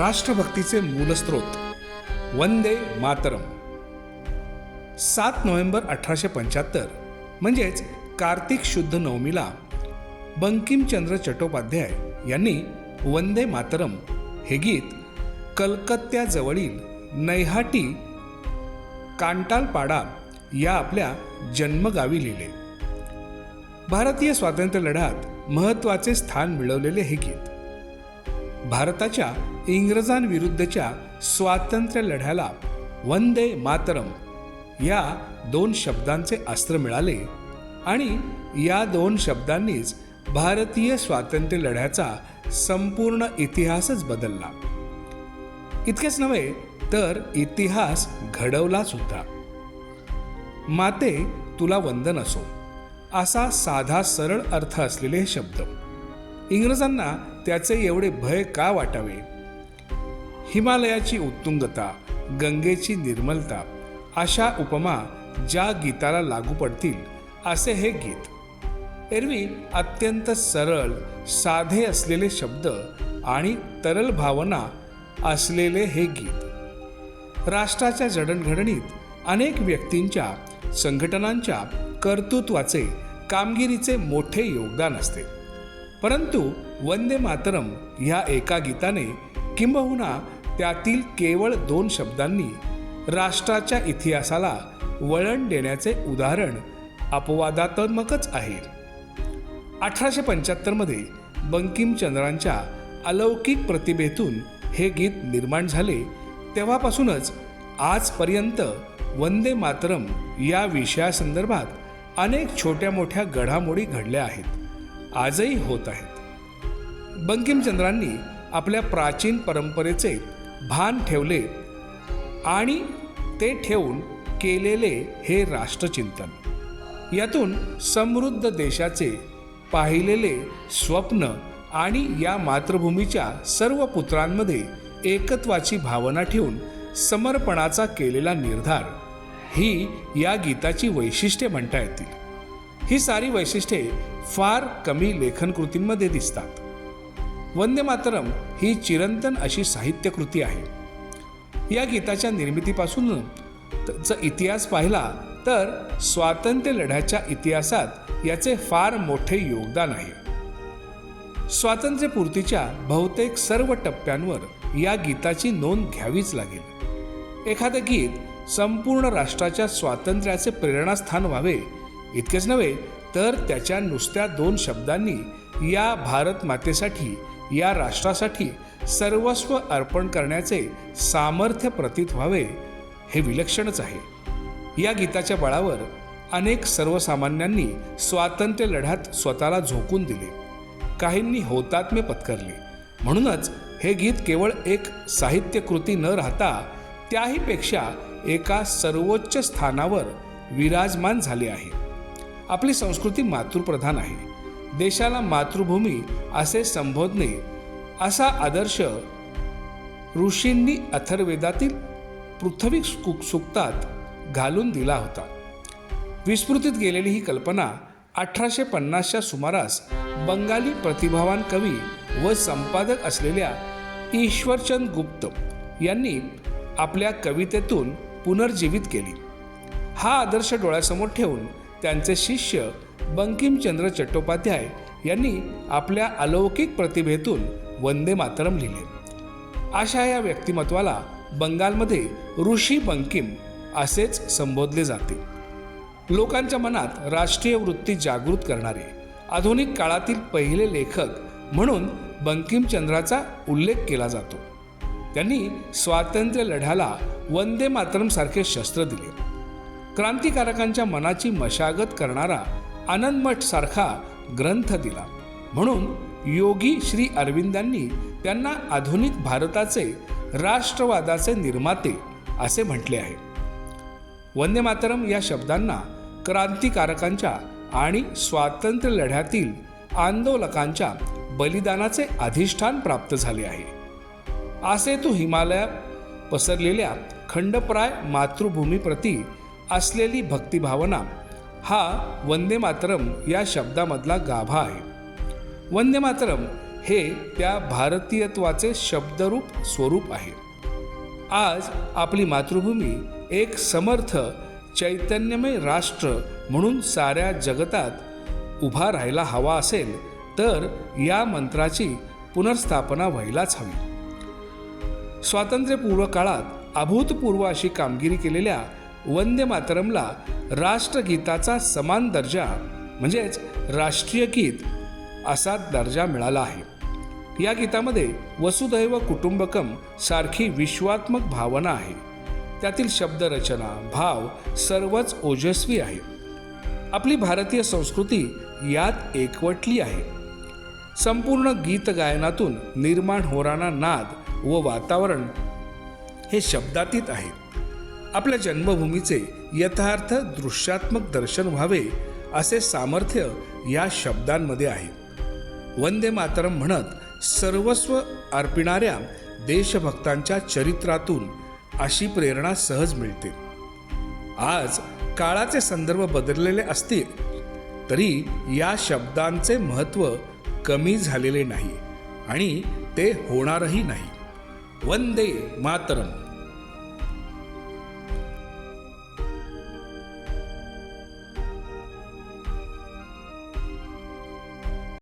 राष्ट्रभक्तीचे मूलस्रोत. वंदे मातरम. सात नोव्हेंबर अठराशे पंच्याहत्तर म्हणजेच कार्तिक शुद्ध नवमीला बंकिमचंद्र चट्टोपाध्याय यांनी वंदे मातरम हे गीत कलकत्त्याजवळील नैहाटी कांटालपाडा या आपल्या जन्मगावी लिहिले. भारतीय स्वातंत्र्य लढ्यात महत्त्वाचे स्थान मिळवलेले हे गीत. भारताच्या इंग्रजांविरुद्धच्या स्वातंत्र्य लढ्याला वंदे मातरम या दोन शब्दांचे अस्त्र मिळाले आणि या दोन शब्दांनीच भारतीय स्वातंत्र्य लढ्याचा संपूर्ण इतिहासच बदलला. इतकेच नव्हे तर इतिहास घडवला सुद्धा. माते तुला वंदन असो. असा साधा सरळ अर्थ असलेले हे शब्द. इंग्रजांना त्याचे एवढे भय का वाटावे? हिमालयाची उत्तुंगता गंगेची निर्मलता अशा उपमा ज्या गीताला लागू पडतील असे हे गीत. एरवी अत्यंत सरळ साधे असलेले शब्द आणि तरल भावना असलेले हे गीत. राष्ट्राच्या जडणघडणीत अनेक व्यक्तींच्या संघटनांच्या कर्तृत्वाचे कामगिरीचे मोठे योगदान असते. परंतु वंदे मातरम ह्या एका गीताने किंबहुना त्यातील केवळ दोन शब्दांनी राष्ट्राच्या इतिहासाला वळण देण्याचे उदाहरण अपवादात्मकच आहे. अठराशे पंच्याहत्तरमध्ये बंकिमचंद्रांच्या अलौकिक प्रतिभेतून हे गीत निर्माण झाले तेव्हापासूनच आजपर्यंत वंदे मातरम या विषयासंदर्भात अनेक छोट्या मोठ्या घडामोडी घडल्या आहेत आजही होत आहेत. बंकिमचंद्रांनी आपल्या प्राचीन परंपरेचे भान ठेवले आणि ते ठेवून केलेले हे राष्ट्रचिंतन. यातून समृद्ध देशाचे पाहिलेले स्वप्न आणि या मातृभूमीच्या सर्व पुत्रांमध्ये एकत्वाची भावना ठेवून समर्पणाचा केलेला निर्धार ही या गीताची वैशिष्ट्ये म्हणता येतील. ही सारी वैशिष्ट्ये फार कमी लेखनकृतींमध्ये दिसतात. वंदे मातरम ही चिरंतन अशी साहित्यकृती आहे. या गीताच्या निर्मितीपासून जर इतिहास पाहिला तर स्वातंत्र्य लढ्याच्या इतिहासात याचे फार मोठे योगदान आहे. स्वातंत्र्यपूर्तीच्या बहुतेक सर्व टप्प्यांवर या गीताची नोंद घ्यावीच लागेल. एखादं गीत संपूर्ण राष्ट्राच्या स्वातंत्र्याचे प्रेरणास्थान व्हावे इतकेच नव्हे तर त्याच्या नुसत्या दोन शब्दांनी या भारत मातेसाठी या राष्ट्रासाठी सर्वस्व अर्पण करण्याचे सामर्थ्य प्रतीत व्हावे हे विलक्षणच आहे. या गीताच्या बळावर अनेक सर्वसामान्यांनी स्वातंत्र्य लढ्यात स्वतःला झोकून दिले. काहींनी होतात्म्य पत्करले. म्हणूनच हे गीत केवळ एक साहित्यकृती न राहता त्याहीपेक्षा एका सर्वोच्च स्थानावर विराजमान झाले आहे. आपली संस्कृती मातृप्रधान आहे. देशाला मातृभूमी असे संबोधणे असा आदर्श ऋषींनी अथर्वेदातील पृथ्वी सुक्तात घालून दिला होता. विस्मृतीत गेलेली ही कल्पना अठराशे पन्नासच्या सुमारास बंगाली प्रतिभावान कवी व संपादक असलेल्या ईश्वरचंद गुप्त यांनी आपल्या कवितेतून पुनर्जीवित केली. हा आदर्श डोळ्यासमोर ठेवून त्यांचे शिष्य बंकिमचंद्र चट्टोपाध्याय यांनी आपल्या अलौकिक प्रतिभेतून वंदे मातरम लिहिले. अशा या व्यक्तिमत्वाला बंगालमध्ये ऋषी बंकिम असेच संबोधले जाते. लोकांच्या मनात राष्ट्रीय वृत्ती जागृत करणारे आधुनिक काळातील पहिले लेखक म्हणून बंकिमचंद्राचा उल्लेख केला जातो. त्यांनी स्वातंत्र्य लढ्याला वंदे मातरमसारखे शस्त्र दिले. क्रांतिकारकांच्या मनाची मशागत करणारा आनंदमठ सारखा ग्रंथ दिला. म्हणून योगी श्री अरविंदांनी त्यांना आधुनिक भारताचे राष्ट्रवादाचे निर्माते असे म्हटले आहे. वंदे मातरम या शब्दांना क्रांतिकारकांच्या आणि स्वातंत्र्य लढ्यातील आंदोलकांच्या बलिदानाचे अधिष्ठान प्राप्त झाले आहे. असे तो हिमालयात पसरलेल्या खंडप्राय मातृभूमीप्रती असलेली भक्तिभावना हा वंदे मातरम या शब्दामधला गाभा आहे. वंदे मातरम हे त्या भारतीयत्वाचे शब्दरूप स्वरूप आहे. आज आपली मातृभूमी एक समर्थ चैतन्यमय राष्ट्र म्हणून साऱ्या जगतात उभा राहायला हवा असेल तर या मंत्राची पुनर्स्थापना व्हायलाच हवी. स्वातंत्र्यपूर्व काळात अभूतपूर्व अशी कामगिरी केलेल्या वंदे मातरमला राष्ट्रगीताचा समान दर्जा म्हणजेच राष्ट्रीय गीत असा दर्जा मिळाला आहे. या गीतामध्ये वसुदैव कुटुंबकम सारखी विश्वात्मक भावना आहे. त्यातील शब्दरचना भाव सर्वच ओजस्वी आहे. आपली भारतीय संस्कृती यात एकवटली आहे. संपूर्ण गीत गायनातून निर्माण होणारा नाद व वातावरण हे शब्दातीत आहे. आपल्या जन्मभूमीचे यथार्थ दृश्यात्मक दर्शन व्हावे असे सामर्थ्य या शब्दांमध्ये आहे. वंदे मातरम म्हणत सर्वस्व अर्पिणाऱ्या देशभक्तांच्या चरित्रातून अशी प्रेरणा सहज मिळते. आज काळाचे संदर्भ बदललेले असतील तरी या शब्दांचे महत्त्व कमी झालेले नाही आणि ते होणारही नाही. वंदे मातरम.